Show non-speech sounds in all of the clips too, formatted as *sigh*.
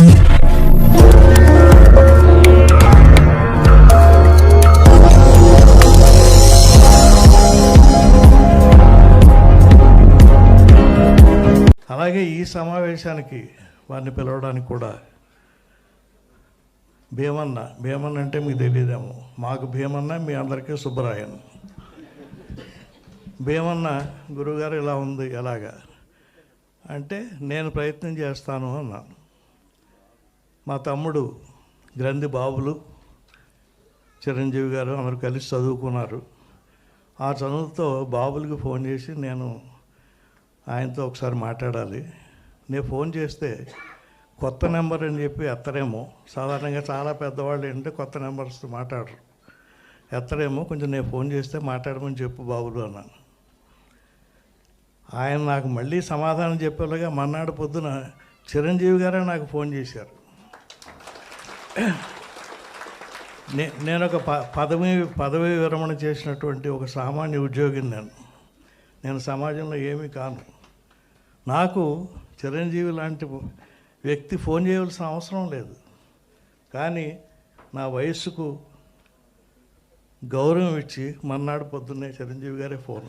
అలాగే ఈ సమావేశానికి వారిని పిలవడానికి కూడా భీమన్న భీమన్న అంటే మీకు తెలియదేమో. మాకు భీమన్న మీ అందరికీ సుబ్బరాయన్. భీమన్న గురువుగారు ఇలా ఉంది ఎలాగా? అంటే నేను ప్రయత్నం చేస్తాను అన్నాను. మా తమ్ముడు గ్రంథి బాబులు చిరంజీవి గారు అందరూ కలిసి చదువుకున్నారు. ఆ చదువుతో బాబులకి ఫోన్ చేసి నేను ఆయనతో ఒకసారి మాట్లాడాలి. నేను ఫోన్ చేస్తే కొత్త నెంబర్ అని చెప్పి ఎత్తరేమో. సాధారణంగా చాలా పెద్దవాళ్ళు ఏంటంటే కొత్త నెంబర్స్ మాట్లాడరు. ఎత్తరేమో కొంచెం నేను ఫోన్ చేస్తే మాట్లాడమని చెప్పు బాబులు అన్నాను. ఆయన నాకు మళ్ళీ సమాధానం చెప్పేలాగా మన్నాడు పొద్దున చిరంజీవి గారే నాకు ఫోన్ చేశారు. నేను ఒక ప పదవి పదవి విరమణ చేసినటువంటి ఒక సామాన్య ఉద్యోగిని నేను. నేను సమాజంలో ఏమీ కాను. నాకు చిరంజీవి లాంటి వ్యక్తి ఫోన్ చేయవలసిన అవసరం లేదు. కానీ నా వయస్సుకు గౌరవం ఇచ్చి మర్నాడు పొద్దున్నే చిరంజీవి గారే ఫోన్.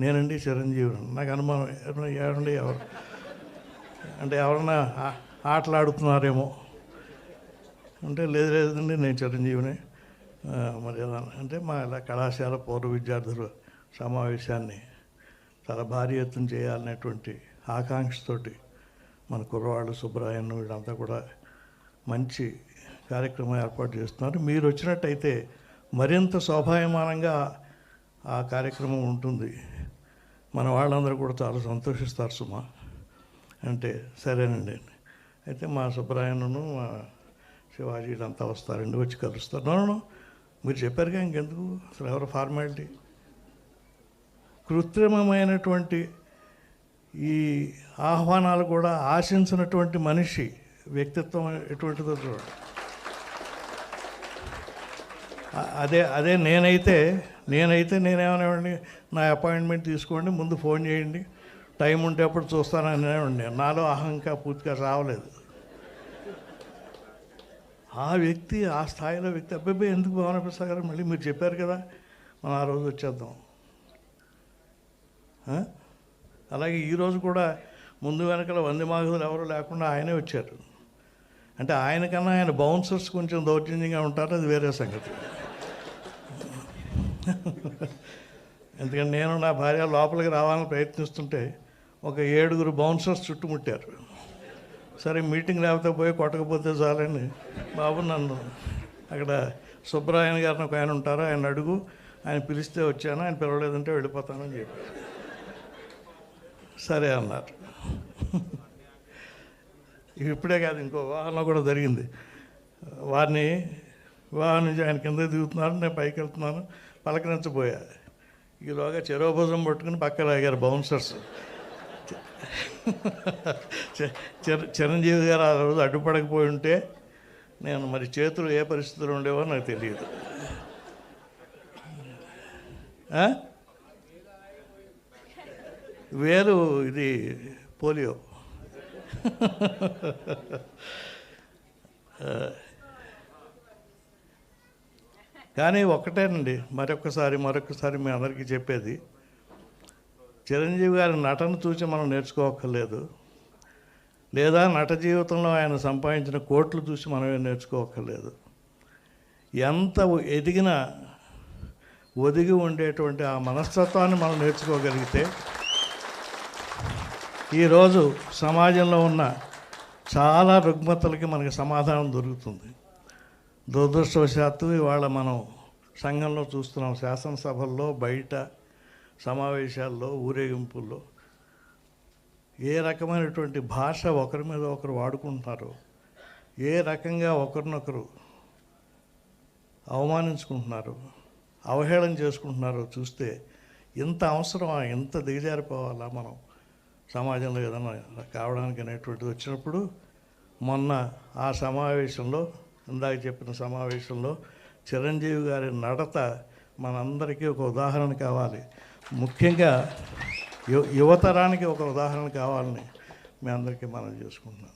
నేనండి చిరంజీవి నాకు అనుమానం ఎవరన్నా- ఎవరు? అంటే ఎవరన్నా ఆ- ఆటలాడుతున్నారేమో. అంటే లేదు లేదండి నేను చిరంజీవిని. మరి ఎలా అంటే మా ఇలా కళాశాల పూర్వ విద్యార్థుల సమావేశాన్ని చాలా భారీ ఎత్తున చేయాలనేటువంటి ఆకాంక్షతోటి మన కుర్రవాళ్ళు సుబ్రాయన్ వీళ్ళంతా కూడా మంచి కార్యక్రమం ఏర్పాటు చేస్తున్నారు. మీరు వచ్చినట్టయితే మరింత శోభాయమానంగా ఆ కార్యక్రమం ఉంటుంది. మన వాళ్ళందరూ కూడా చాలా సంతోషిస్తారు సుమా. అంటే సరేనండి. అయితే మా సుబ్రాయణను మా శివాజీ అంతా వస్తారండి వచ్చి కలుస్తారు? నో, మీరు చెప్పారుగా ఇంకెందుకు? అసలు ఎవరు ఫార్మాలిటీ కృత్రిమమైనటువంటి ఈ ఆహ్వానాలు కూడా ఆశించినటువంటి మనిషి వ్యక్తిత్వం ఎటువంటిదో చూడండి. అదే అదే నేనైతే నేనైతే నేనేమనేవాడిని నా అపాయింట్మెంట్ తీసుకోండి ముందు ఫోన్ చేయండి టైం ఉంటే అప్పుడు చూస్తానని నాలో అహంకా పూర్తిగా రావలేదు. ఆ వ్యక్తి ఆ స్థాయిలో వ్యక్తి అబ్బాయి ఎందుకు భావన ప్రసాద్ గారు మళ్ళీ మీరు చెప్పారు కదా మనం ఆ రోజు వచ్చేద్దాం. అలాగే ఈరోజు కూడా ముందు వెనకాల వంది మాగుదులు ఎవరు లేకుండా ఆయనే వచ్చారు. అంటే ఆయన కన్నా ఆయన బౌన్సర్స్ కొంచెం దౌర్జన్యంగా ఉంటారు అది వేరే సంగతి. ఎందుకంటే నేను నా భార్య లోపలికి రావాలని ప్రయత్నిస్తుంటే ఒక ఏడుగురు బౌన్సర్స్ చుట్టుముట్టారు. సరే మీటింగ్ లేకపోతే పోయి కొట్టకపోతే చాలని బాబు నన్ను అక్కడ సుబ్బరాయన్ గారిని ఒక ఆయన ఉంటారు ఆయన అడుగు ఆయన పిలిస్తే వచ్చాను ఆయన పిలవలేదంటే వెళ్ళిపోతానని చెప్పి సరే అన్నారు. ఇప్పుడే కాదు ఇంకో వాహనం కూడా జరిగింది. వారిని వివాహం నుంచి ఆయన కింద దిగుతున్నారు నేను పైకి వెళ్తున్నాను పలకరించబోయా. ఈలోగా చెరో భుజం పట్టుకుని పక్క లాగారు బౌన్సర్స్. చిరంజీవి గారు ఆ రోజు అడ్డుపడకపోయి ఉంటే నేను మరి చేతులు ఏ పరిస్థితులు ఉండేవో నాకు తెలియదు. వేలు ఇది పోలియో. కానీ ఒక్కటేనండి మరొకసారి మరొకసారి మీ అందరికీ చెప్పేది చిరంజీవి గారి నటన చూసి మనం నేర్చుకోవక్కర్లేదు. లేదా నట జీవితంలో ఆయన సంపాదించిన కోట్లు చూసి మనమే నేర్చుకోవక్కర్లేదు. ఎంత ఎదిగినా ఒదిగి ఉండేటువంటి ఆ మనస్తత్వాన్ని మనం నేర్చుకోగలిగితే ఈరోజు సమాజంలో ఉన్న చాలా రుగ్మతలకి మనకి సమాధానం దొరుకుతుంది. దురదృష్టవశాత్తు ఇవాళ మనం సంఘంలో చూస్తున్నాం శాసనసభల్లో బయట సమావేశాల్లో ఊరేగింపుల్లో ఏ రకమైనటువంటి భాష ఒకరి మీద ఒకరు వాడుకుంటున్నారో ఏ రకంగా ఒకరినొకరు అవమానించుకుంటున్నారు అవహేళన చేసుకుంటున్నారో చూస్తే ఇంత అవసరమా ఇంత దిగజారిపోవాలా మనం సమాజంలో ఏదైనా కావడానికి అనేటువంటిది వచ్చినప్పుడు మొన్న ఆ సమావేశంలో ఇందాక చెప్పిన సమావేశంలో చిరంజీవి గారి నడత మనందరికీ ఒక ఉదాహరణ కావాలి. ముఖ్యంగా యు యువతరానికి ఒక ఉదాహరణ కావాలని మీ అందరికీ మనం చేసుకుంటున్నాను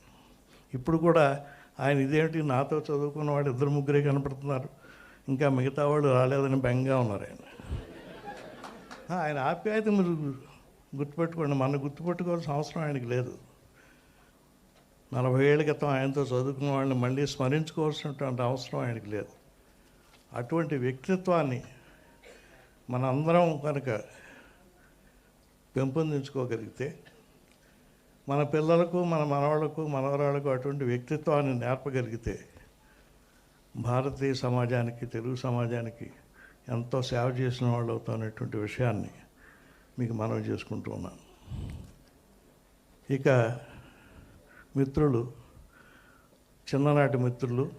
ఇప్పుడు కూడా ఆయన ఇదేంటి నాతో చదువుకున్న వాడు ఇద్దరు ముగ్గురే కనపడుతున్నారు ఇంకా మిగతా వాళ్ళు రాలేదని బెంగా ఉన్నారు ఆయన. ఆయన ఆప్యాయత మీరు గుర్తుపెట్టుకోండి మన గుర్తుపెట్టుకోవాల్సిన అవసరం ఆయనకి లేదు. నలభై ఏళ్ళ క్రితం ఆయనతో చదువుకున్న వాళ్ళని మళ్ళీ స్మరించుకోవాల్సినటువంటి అవసరం ఆయనకి లేదు. అటువంటి వ్యక్తిత్వాన్ని మనందరం కనుక పెంపొందించుకోగలిగితే మన పిల్లలకు మన మనవాళ్ళకు మనవరాళ్ళకు అటువంటి వ్యక్తిత్వాన్ని నేర్పగలిగితే భారతీయ సమాజానికి తెలుగు సమాజానికి ఎంతో సేవ చేసిన వాళ్ళు అవుతామనేటువంటి విషయాన్ని మీకు మనవి చేసుకుంటూ ఉన్నాను ఇక మిత్రులు చిన్ననాటి మిత్రులు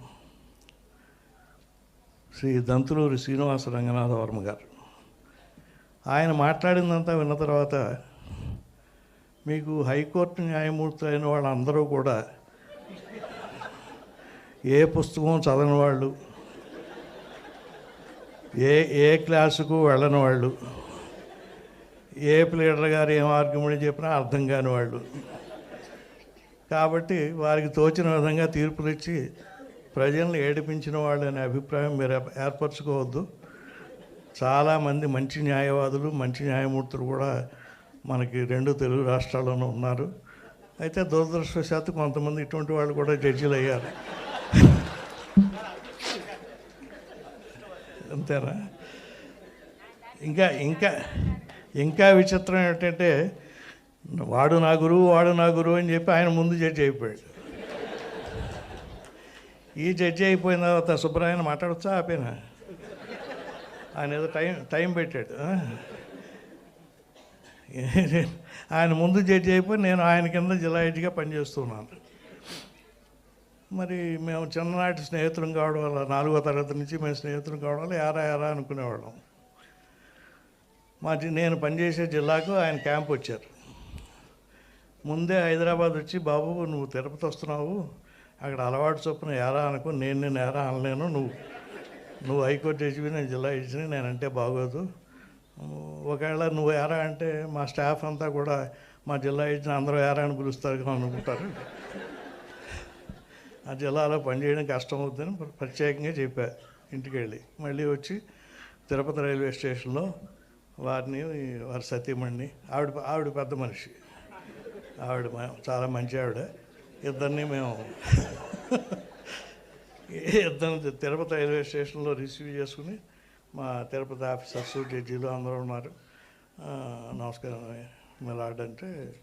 శ్రీ దంతులూరి శ్రీనివాస రంగనాథ వర్మ గారు. ఆయన మాట్లాడిందంతా విన్న తర్వాత మీకు హైకోర్టు న్యాయమూర్తి అయిన వాళ్ళందరూ కూడా ఏ పుస్తకం చదవని వాళ్ళు ఏ ఏ క్లాసుకు వెళ్ళని వాళ్ళు ఏ ప్లేడర్ గారు ఏం ఆర్గ్యుమెంట్ చెప్పినా అర్థం కాని వాళ్ళు. కాబట్టి వారికి తోచిన విధంగా తీర్పులు ఇచ్చి ప్రజలను ఏడిపించిన వాళ్ళు అనే అభిప్రాయం మీరు ఏర్పరచుకోవద్దు. చాలామంది మంచి న్యాయవాదులు మంచి న్యాయమూర్తులు కూడా మనకి రెండు తెలుగు రాష్ట్రాల్లోనూ ఉన్నారు. అయితే దురదృష్టవశాత్తు కొంతమంది ఇటువంటి వాళ్ళు కూడా జడ్జిలు అయ్యారు. అంతేనా? ఇంకా ఇంకా ఇంకా విచిత్రం ఏంటంటే వాడు నా గురువు వాడు నా గురువు అని చెప్పి ఆయన ముందు జడ్జి అయిపోయాడు. ఈ జడ్జి అయిపోయిన తర్వాత సుబ్రహ్మణ్యం మాట్లాడచ్చా ఆపేనా? ఆయన ఏదో టైం టైం పెట్టాడు. ఆయన ముందు జడ్జి అయిపోయి నేను ఆయన కింద జిల్లా పనిచేస్తున్నాను. మరి మేము చిన్ననాటి స్నేహితులం కావడం వల్ల నాలుగో తరగతి నుంచి మేము స్నేహితులం కావడం వల్ల ఎరా ఎరా అనుకునేవాళ్ళం. మా జి- నేను పనిచేసే జిల్లాకు ఆయన క్యాంప్ వచ్చారు. ముందే హైదరాబాద్ వచ్చి బాబు నువ్వు తిరుపతి వస్తున్నావు. అక్కడ అలవాటు చొప్పున ఎరా అనుకో నేను నేను ఎరా అనలేను నువ్వు నువ్వు హైకోర్టు హెచ్పి నేను జిల్లా జడ్జిని నేనంటే బాగోదు. ఒకవేళ నువ్వు ఎరా అంటే మా స్టాఫ్ అంతా కూడా మా జిల్లా హెచ్పి అందరూ ఎరా అని పిలుస్తారు అనుకుంటారు. ఆ జిల్లాలో పనిచేయడం కష్టం అవుతుందని ప్రత్యేకంగా చెప్పా ఇంటికి వెళ్ళి. మళ్ళీ వచ్చి తిరుపతి రైల్వే స్టేషన్లో వారిని వారి సతీమణిని ఆవిడ ఆవిడ పెద్ద మనిషి. ఆవిడ చాలా మంచి ఆవిడ. ఇద్దరిని మేము ఇద్దరు తిరుపతి రైల్వే స్టేషన్లో రిసీవ్ చేసుకుని మా తిరుపతి ఆఫీసర్స్ జడ్జీలు అందరూ ఉన్నారు. నమస్కారం. మిలాడంటే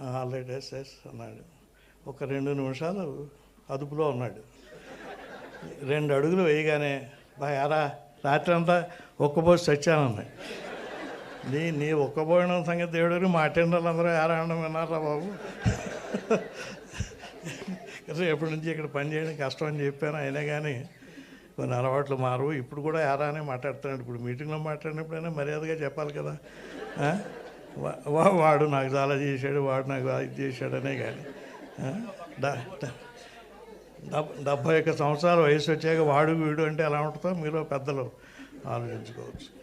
ఆల్రెడీ ఎస్ ఎస్ అన్నాడు. ఒక రెండు నిమిషాలు అదుపులో ఉన్నాడు. రెండు అడుగులు వేయగానే బాగా రాత్రి అంతా ఒక్కపోయి చచ్చానన్నాయి నీ నీ ఒక్కపోయిన సంగతి దేవుడు మా అటెండర్లు అందరూ ఆరాయణం విన్నారా బాబు? రేపటి నుంచి ఇక్కడ పని చేయడం కష్టం అని చెప్పాను. అయినా కానీ కొన్ని అలవాట్లు మారు ఇప్పుడు కూడా యారానే మాట్లాడుతున్నాడు. ఇప్పుడు మీటింగ్లో మాట్లాడినప్పుడైనా మర్యాదగా చెప్పాలి కదా. వా- వాడు నాకు చాలా చేశాడు వాడు నాకు ఇది చేశాడనే కానీ. డెబ్బై ఒక్క సంవత్సరాల వయసు వచ్చాక వాడు వీడు అంటే ఎలా ఉంటుందో మీలో పెద్దలు ఆలోచించుకోవచ్చు.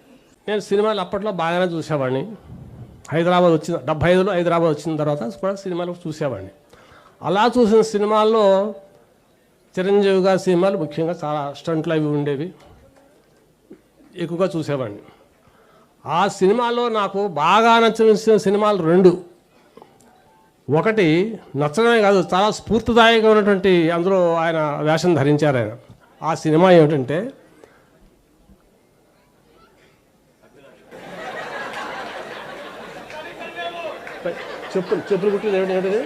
నేను సినిమాలు అప్పట్లో బాగానే చూసేవాడిని. హైదరాబాద్ వచ్చిన డెబ్బై ఐదులో హైదరాబాద్ వచ్చిన తర్వాత కూడా సినిమాలు చూసేవాడిని. అలా చూసిన సినిమాల్లో చిరంజీవి గారి సినిమాలు ముఖ్యంగా చాలా స్టంట్లు అవి ఉండేవి ఎక్కువగా చూసేవాడిని ఆ సినిమాలో నాకు బాగా నచ్చిన సినిమాలు రెండు ఒకటి నచ్చడమే కాదు చాలా స్ఫూర్తిదాయకమైనటువంటి అందులో ఆయన వేషం ధరించారు ఆయన ఆ సినిమా ఏమిటంటే చెప్పులు చెప్పులు కుట్లు ఏమిటి ఏంటిది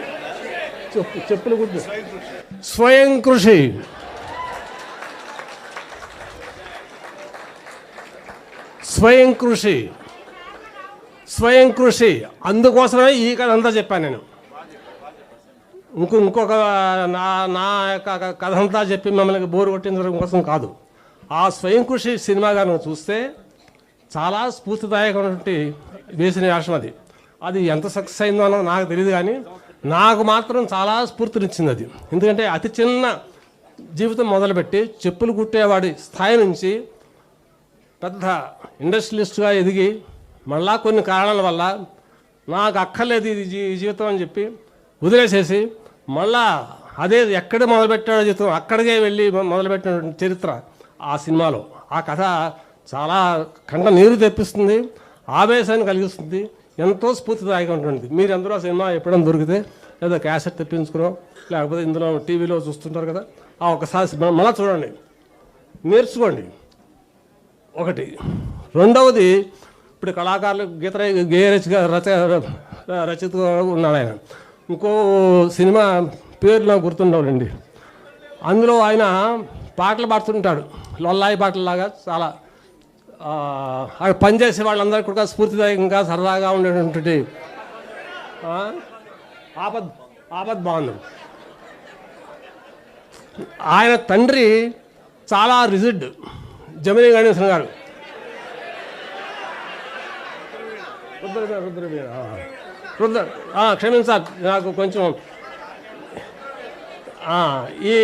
చెప్పులు గుడ్డు స్వయం కృషి. స్వయం కృషి. స్వయం కృషి. అందుకోసమే ఈ కథ అంతా చెప్పాను నేను. ఇంకో ఇంకొక నా నా యొక్క కథ అంతా చెప్పి మమ్మల్ని బోరు కొట్టించడం కోసం కాదు. ఆ స్వయం కృషి సినిమా కనుక చూస్తే చాలా స్ఫూర్తిదాయకమైనటువంటి వేసిన వేషం అది. అది ఎంత సక్సెస్ అయిందో అన్నది నాకు తెలియదు కానీ నాకు మాత్రం చాలా స్ఫూర్తినిచ్చింది అది. ఎందుకంటే అతి చిన్న జీవితం మొదలుపెట్టి చెప్పులు కుట్టేవాడి స్థాయి నుంచి పెద్ద ఇండస్ట్రియలిస్ట్గా ఎదిగి మళ్ళా కొన్ని కారణాల వల్ల నాకు అక్కర్లేదు ఇది జీ- ఈ జీవితం అని చెప్పి వదిలేసేసి మళ్ళా అదే ఎక్కడ మొదలుపెట్టాడో జీవితం అక్కడికే వెళ్ళి మొదలుపెట్టిన చరిత్ర ఆ సినిమాలో. ఆ కథ చాలా కంట నీరు తెప్పిస్తుంది ఆవేశాన్ని కలిగిస్తుంది ఎంతో స్ఫూర్తిదాయకంగా ఉంటుంది. మీరు అందరూ ఆ సినిమా ఎప్పుడైనా దొరికితే లేదా క్యాసెట్ తెప్పించుకునో లేకపోతే ఇందులో టీవీలో చూస్తుంటారు కదా ఆ ఒకసారి మళ్ళీ చూడండి. నేర్చుకోండి. ఒకటి. రెండవది ఇప్పుడు కళాకారులు గీత ర- గేయ రచ రచయిత ఉన్నాడు ఆయన. ఇంకో సినిమా పేరు నాకు గుర్తుండవులండి. అందులో ఆయన పాటలు పాడుతుంటాడు. లొల్లాయి పాటలాగా చాలా అక్కడ పనిచేసే వాళ్ళందరికీ కూడా స్ఫూర్తిదాయకంగా సరదాగా ఉండేటువంటి ఆపద్ ఆపద్ బాగుంది. ఆయన తండ్రి చాలా రిజిడ్ జమిని గణేశన్ గారు. రుద్ర రుద్రవీణ రుద్ర క్షమించాలి నాకు కొంచెం ఈ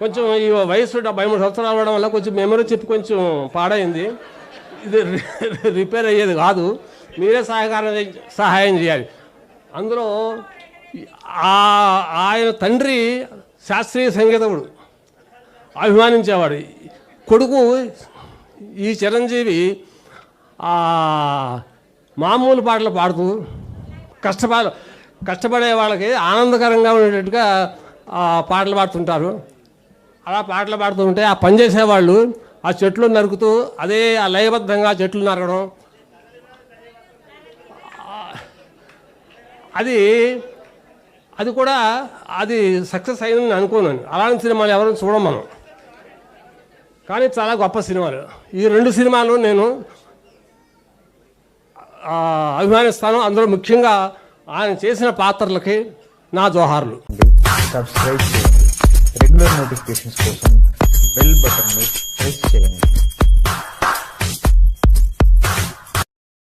కొంచెం ఈ వయసు డెబ్బై మూడు సంవత్సరాలు అవ్వడం వల్ల కొంచెం మెమరీ చెప్పి కొంచెం పాడైంది. ఇది *laughs* రిపేర్ అయ్యేది కాదు. మీరే సహాయకారం సహాయం చేయాలి. అందులో ఆయన తండ్రి శాస్త్రీయ సంగీతముడు అభిమానించేవాడు. కొడుకు ఈ చిరంజీవి మామూలు పాటలు పాడుతూ కష్టపడ కష్టపడే వాళ్ళకి ఆనందకరంగా ఉండేటట్టుగా పాటలు పాడుతుంటారు. అలా పాటలు పాడుతూ ఉంటే ఆ పని చేసేవాళ్ళు ఆ చెట్లు నరుకుతూ అదే ఆ లయబద్ధంగా చెట్లు నరకడం. అది అది కూడా అది సక్సెస్ అయిందని అనుకోను అలాంటి సినిమాలు ఎవరైనా చూడం మనం. కానీ చాలా గొప్ప సినిమాలు. ఈ రెండు సినిమాలు నేను అభిమానిస్తాను. అందులో ముఖ్యంగా ఆయన చేసిన పాత్రలకి నా జోహార్లు. సబ్స్క్రైబ్ చేయండి. రెగ్యులర్ నోటిఫికేషన్స్ కోసం பெல் பட்டனை ப்ரெஸ் செய்யுங்கள்